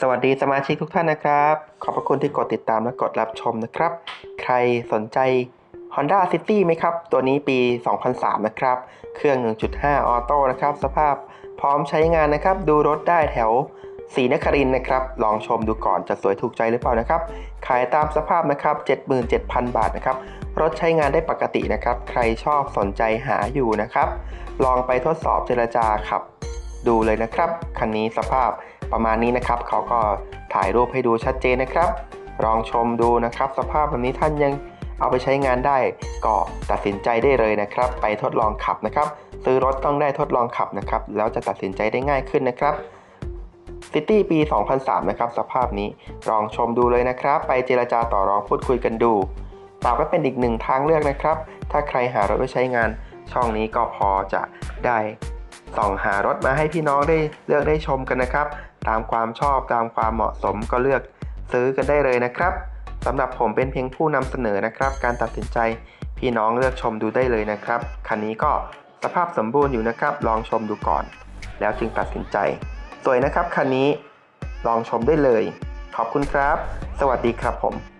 สวัสดีสมาชิกทุกท่านนะครับ ขอบพระคุณที่กดติดตามและกดรับชมนะครับ ใครสนใจ Honda City ไหมครับ ตัวนี้ปี 2003 นะครับ เครื่อง 1.5 ออโต้นะครับ สภาพพร้อมใช้งานนะครับ ดูรถได้แถวศรีนครินทร์นะครับ ลองชมดูก่อนจะสวยถูกใจหรือเปล่านะครับ ขายตามสภาพนะครับ 77,000 บาทนะครับ รถใช้งานได้ปกตินะครับ ใครชอบสนใจหาอยู่นะครับ ลองไปทดสอบเจรจาขับ ดูเลยนะครับ คันนี้สภาพ ประมาณนี้นะครับ เขาก็ถ่ายรูปให้ดูชัดเจนนะครับ ลองชมดูนะครับ สภาพแบบนี้ท่านยังเอาไปใช้งานได้ ก็ตัดสินใจได้เลยนะครับ ไปทดลองขับนะครับ ซื้อรถต้องได้ทดลองขับนะครับ แล้วจะตัดสินใจได้ง่ายขึ้นนะครับซิตี้ปี 2003 นะครับ สภาพนี้ลองชมดูเลยนะครับ ไปเจรจาต่อรองพูดคุยกันดูฝากไว้เป็นอีกหนึ่งทางเลือกนะครับ ถ้าใครหารถไว้ใช้งาน ช่องนี้ก็พอจะได้ ส่องหารถมาให้พี่น้องได้เลือกได้ชมกันนะครับ ตามความชอบตามความเหมาะสมก็เลือกซื้อกันได้เลยนะครับสำหรับผมเป็นเพียงผู้นำเสนอนะครับ การตัดสินใจพี่น้องเลือกชมดูได้เลยนะครับ คันนี้ก็สภาพสมบูรณ์อยู่นะครับ ลองชมดูก่อน แล้วจึงตัดสินใจ สวยนะครับคันนี้ลองชมได้เลย ขอบคุณครับ สวัสดีครับผม